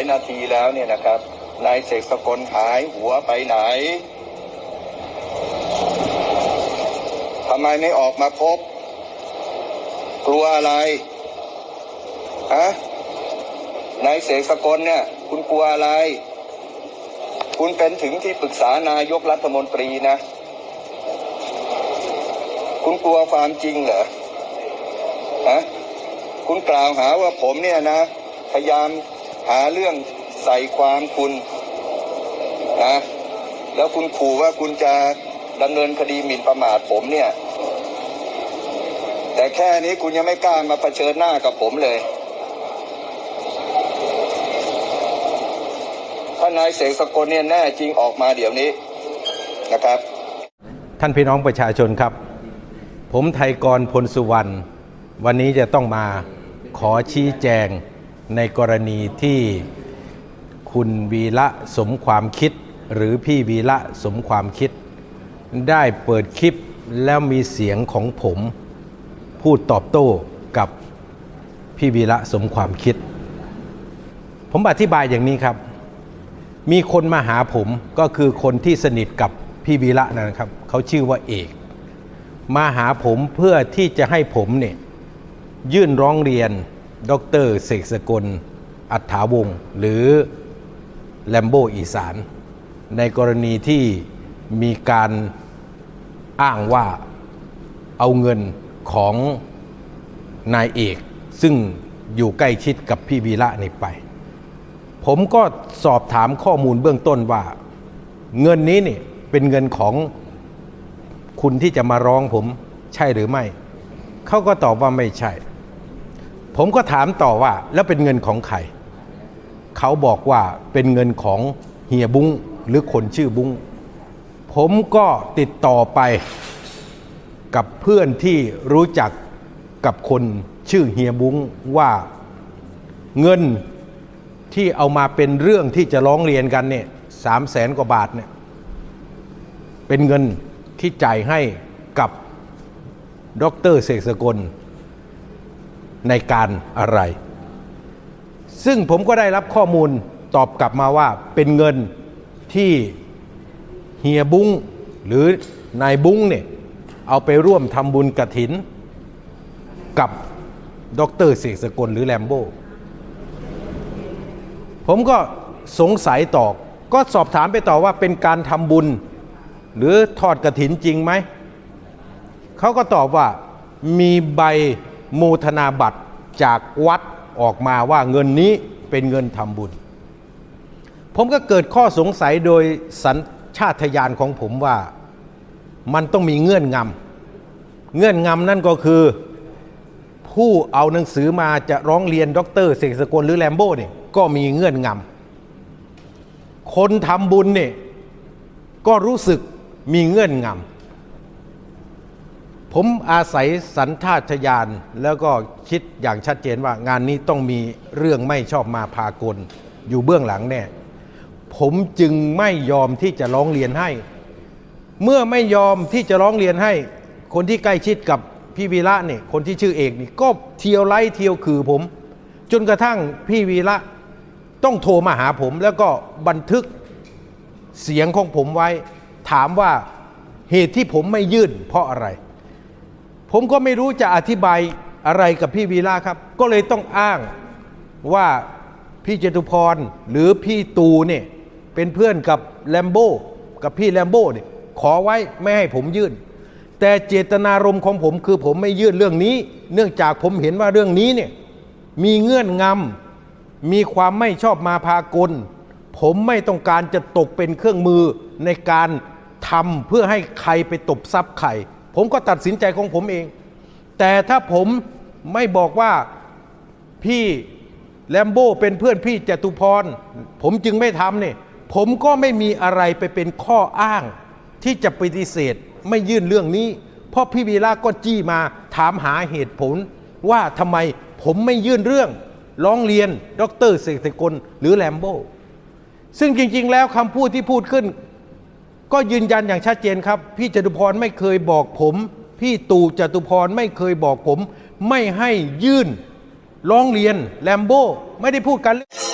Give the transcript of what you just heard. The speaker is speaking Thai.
ายนาทีแล้วเนี่ยนะครับ นายเสกสกลหายหัวไปไหนทำไมไม่ออกมาพบ กลัวอะไรฮะนายเสกสกลเนี่ย คุณกลัวอะไร คุณเป็นถึงที่ปรึกษานายกรัฐมนตรีนะ คุณกลัวความจริงเหรอฮะคุณกล่าวหาว่าผมเนี่ยนะ พยายาม หาเรื่องใส่ความคุณนะแล้วคุณขู่ว่าคุณจะดำเนินคดีหมิ่นประมาทผมเนี่ย แต่แค่นี้คุณยังไม่กล้ามาเผชิญหน้ากับผมเลยถ้านายเสกสกลเนี่ยแน่จริงออกมาเดี๋ยวนี้นะครับ ท่านพี่น้องประชาชนครับ ผมไทยกรพลสุวรรณวันนี้จะต้องมาขอชี้แจง ในกรณีที่คุณวีระสมความคิด หรือพี่วีระสมความคิด ได้เปิดคลิปแล้วมีเสียงของผมพูดตอบโต้กับพี่วีระสมความคิด ผมอธิบายอย่างนี้ครับ มีคนมาหาผมก็คือคนที่สนิทกับพี่วีระนะครับเขาชื่อว่าเอก มาหาผมเพื่อที่จะให้ผมเนี่ยยื่นร้องเรียน ดรเสกสกล อัฏฐาวงศ์หรือแลมโบอีสาน ในกรณีที่มีการอ้างว่าเอาเงินของนายเอก ซึ่งอยู่ใกล้ชิดกับพี่วีระนี่ไป ผมก็สอบถามข้อมูลเบื้องต้นว่า เงินนี้นี่เป็นเงินของคุณที่จะมาร้องผมใช่หรือไม่ เขาก็ตอบว่าไม่ใช่ ผมก็ถามต่อว่าแล้วเป็นเงินของใคร เขาบอกว่าเป็นเงินของเฮียบุ้งหรือคนชื่อบุ้งผมก็ติดต่อไปกับเพื่อนที่รู้จักกับคนชื่อเฮียบุ้งว่าเงินที่เอามาเป็นเรื่องที่จะร้องเรียนกันเนี่ยสามแสนกว่าบาทเนี่ยเป็นเงินที่จ่ายให้กับดรเสกสกล ในการอะไร ซึ่งผมก็ได้รับข้อมูลตอบกลับมาว่าเป็นเงินที่เฮียบุ้งหรือนายบุ้งเนี่ยเอาไปร่วมทำบุญกระถิน กับดรเสกสกลหรือแลมโบผมก็สงสัยต่อก็สอบถามไปต่อว่าเป็นการทำบุญ หรือทอดกระถินจริงไหม เขาก็ตอบว่ามีใบ มูทนาบัตรจากวัดออกมาว่าเงินนี้เป็นเงินทำบุญ ผมก็เกิดข้อสงสัยโดยสัญชาตญาณของผมว่ามันต้องมีเงื่อนงำเงื่อนงำนั่นก็คือ ผู้เอาหนังสือมาจะร้องเรียนด็อกเตอร์เสกสกลหรือแลมโบ้เนี่ยก็มีเงื่อนงำคนทำบุญเนี่ยก็รู้สึกมีเงื่อนงำ ผมอาศัยสันทาตญาณแล้วก็คิดอย่างชัดเจนว่างานนี้ต้องมีเรื่องไม่ชอบมาพากล อยู่เบื้องหลังแน่ผมจึงไม่ยอมที่จะร้องเรียนให้ เมื่อไม่ยอมที่จะร้องเรียนให้ คนที่ใกล้ชิดกับพี่วีระเนี่ยคนที่ชื่อเอกนี่ก็เที่ยวไล่เที่ยวคือผม จนกระทั่งพี่วีระต้องโทรมาหาผม แล้วก็บันทึกเสียงของผมไว้ ถามว่าเหตุที่ผมไม่ยื่นเพราะอะไร ผมก็ไม่รู้จะอธิบายอะไรกับพี่วีระครับ ก็เลยต้องอ้างว่าพี่เจตุพรหรือพี่ตูเนี่ยเป็นเพื่อนกับแลมโบ้กับพี่แลมโบ้เนี่ยขอไว้ไม่ให้ผมยื่น แต่เจตนารมณ์ของผมคือผมไม่ยื่นเรื่องนี้ เนื่องจากผมเห็นว่าเรื่องนี้เนี่ยมีเงื่อนงำมีความไม่ชอบมาพากล ผมไม่ต้องการจะตกเป็นเครื่องมือในการทำเพื่อให้ใครไปตบทรัพย์ใคร ผมก็ตัดสินใจของผมเอง แต่ถ้าผมไม่บอกว่าพี่แลมโบ้เป็นเพื่อนพี่จตุพร ผมจึงไม่ทำเนี่ยผมก็ไม่มีอะไรไปเป็นข้ออ้าง ที่จะปฏิเสธไม่ยื่นเรื่องนี้ เพราะพี่วีระก็จี้มาถามหาเหตุผล ว่าทำไมผมไม่ยื่นเรื่องร้องเรียน ดรเสกสกลหรือแลมโบ้ซึ่งจริง ๆ แล้วคำพูดที่พูดขึ้น ก็ยืนยันอย่างชัดเจนครับ พี่จตุพรไม่เคยบอกผม พี่ตู่จตุพรไม่เคยบอกผม ไม่ให้ยื่นร้องเรียนแลมโบ้ไม่ได้พูดกันเรื่อง